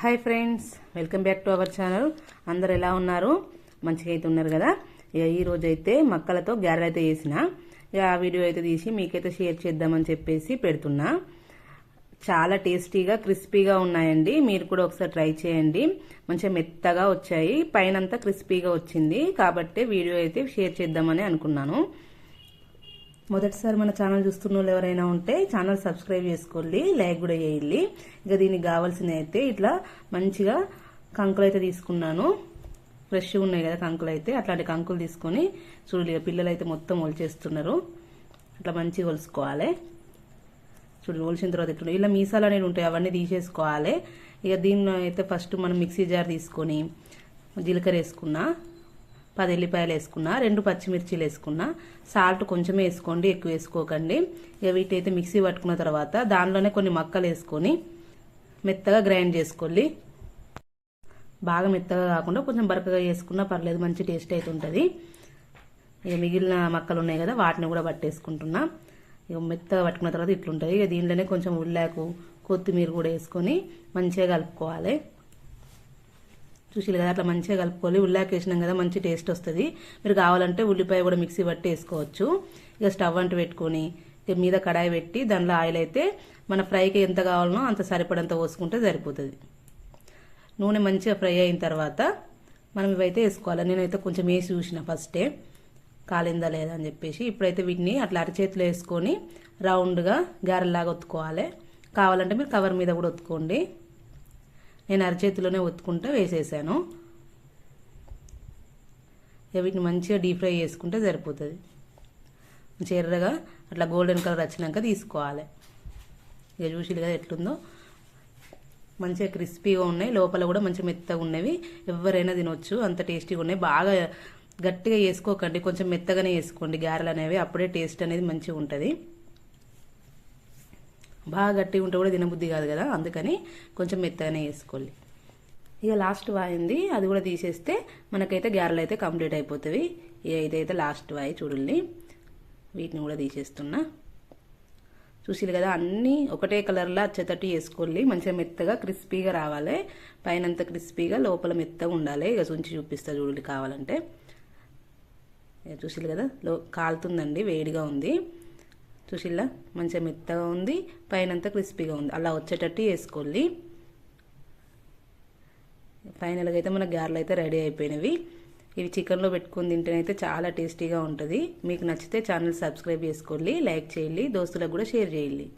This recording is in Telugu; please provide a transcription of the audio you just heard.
Hi friends welcome back to our channel. అందరు ఎలా ఉన్నారు? మంచిగా అయితే ఉన్నారు కదా? ఇక ఈ అయితే మక్కలతో గ్యారెల్ అయితే చేసిన. ఇక ఆ వీడియో అయితే తీసి మీకైతే షేర్ చేద్దామని చెప్పేసి పెడుతున్నా. చాలా టేస్టీగా క్రిస్పీగా ఉన్నాయండి. మీరు కూడా ఒకసారి ట్రై చేయండి. మంచిగా మెత్తగా వచ్చాయి. పైనంతా క్రిస్పీగా వచ్చింది. కాబట్టి వీడియో అయితే షేర్ చేద్దామని అనుకున్నాను. మొదటిసారి మన ఛానల్ చూస్తున్న వాళ్ళు ఎవరైనా ఉంటే ఛానల్ సబ్స్క్రైబ్ చేసుకోండి లైక్ కూడా చేయాలి ఇక దీనికి కావాల్సినవి అయితే ఇట్లా మంచిగా కంకులు అయితే తీసుకున్నాను. ఫ్రెష్ ఉన్నాయి కదా కంకులు అయితే అట్లాంటి కంకులు తీసుకొని చూడండి ఇక పిల్లలు అయితే మొత్తం ఒలిచేస్తున్నారు. అట్లా మంచిగా ఒలుసుకోవాలి. చూడండి ఒలిచిన తర్వాత ఇట్లా ఇలా మీసాలు అనేవి ఉంటాయి అవన్నీ తీసేసుకోవాలి. ఇక దీన్ని అయితే ఫస్ట్ మనం మిక్సీ జార్ తీసుకొని జీలకర్ర వేసుకున్నా. పది ఎల్లిపాయలు వేసుకున్నా రెండు పచ్చిమిర్చిలు వేసుకున్నా సాల్ట్ కొంచెమే వేసుకోండి ఎక్కువ వేసుకోకండి. ఇక వీటైతే మిక్సీ పట్టుకున్న తర్వాత దానిలోనే కొన్ని మక్కలు వేసుకొని మెత్తగా గ్రైండ్ చేసుకోండి. బాగా మెత్తగా కాకుండా కొంచెం బరకగా వేసుకున్నా పర్లేదు మంచి టేస్ట్ అయితే ఉంటుంది. ఇక మిగిలిన మక్కలు ఉన్నాయి కదా వాటిని కూడా పట్టేసుకుంటున్నా. ఇక మెత్తగా పట్టుకున్న తర్వాత ఇట్లుంటుంది. ఇక దీంట్లోనే కొంచెం ఉల్లాకు కొత్తిమీర కూడా వేసుకొని మంచిగా కలుపుకోవాలి. చూసి కదా అట్లా మంచిగా కలుపుకోవాలి ఉల్లాకి వేసినాం కదా మంచి టేస్ట్ వస్తుంది. మీరు కావాలంటే ఉల్లిపాయ కూడా మిక్సీ పట్టి వేసుకోవచ్చు. ఇక స్టవ్ అంటూ పెట్టుకొని ఇక మీద కడాయి పెట్టి దానిలో ఆయిల్ అయితే మన ఫ్రైకి ఎంత కావాలనో అంత సరిపడంత పోసుకుంటే సరిపోతుంది. నూనె మంచిగా ఫ్రై అయిన తర్వాత మనం ఇవైతే వేసుకోవాలి. నేనైతే కొంచెం వేసి చూసిన ఫస్టే. కాలిందా లేదా అని చెప్పేసి ఇప్పుడైతే వీటిని అట్లా అరచేతిలో వేసుకొని రౌండ్గా గారెలాగా ఒత్తుకోవాలి. కావాలంటే మీరు కవర్ మీద కూడా ఒత్తుకోండి. నేను అరచేతిలోనే ఒత్తుకుంటూ వేసేసాను. ఇక వీటిని మంచిగా డీప్ ఫ్రై చేసుకుంటే సరిపోతుంది. మంచి ఎర్రగా అట్లా గోల్డెన్ కలర్ వచ్చినాక తీసుకోవాలి. ఇక చూసి కదా ఎట్లుందో. మంచిగా క్రిస్పీగా ఉన్నాయి. లోపల కూడా మంచి మెత్తగా ఉన్నవి. ఎవరైనా తినొచ్చు. అంత టేస్టీగా ఉన్నాయి. బాగా గట్టిగా వేసుకోకండి. కొంచెం మెత్తగానే వేసుకోండి. గారెలు అనేవి అప్పుడే టేస్ట్ అనేది మంచిగా ఉంటుంది. బాగా గట్టిగా ఉంటే కూడా తినబుద్ధి కాదు కదా అందుకని కొంచెం మెత్తగానే వేసుకోవాలి ఇక లాస్ట్ వాయింది అది కూడా తీసేస్తే మనకైతే గారెలు అయితే కంప్లీట్ అయిపోతుంది ఇక ఇదైతే లాస్ట్ వాయి చూడండి. వీటిని కూడా తీసేస్తున్నా. చూసిరు కదా అన్నీ ఒకటే కలర్లో అచ్చేటట్టు వేసుకోవాలి మంచిగా మెత్తగా క్రిస్పీగా రావాలి. పైనంత క్రిస్పీగా లోపల మెత్తగా ఉండాలి. ఇక సుంచి చూపిస్తా చూడండి కావాలంటే. చూసిరు కదా లో కాలుతుందండి వేడిగా ఉంది. చూసిల్లా? మంచిగా మెత్తగా ఉంది పైనంతా క్రిస్పీగా ఉంది. అలా వచ్చేటట్టు వేసుకోవాలి ఫైనల్గా అయితే మన గారెలు అయితే రెడీ అయిపోయినవి. ఇవి చికెన్లో పెట్టుకుని తింటేనైతే చాలా టేస్టీగా ఉంటుంది. మీకు నచ్చితే ఛానల్ సబ్స్క్రైబ్ చేసుకోండి లైక్ చేయండి దోస్తులకు కూడా షేర్ చేయండి.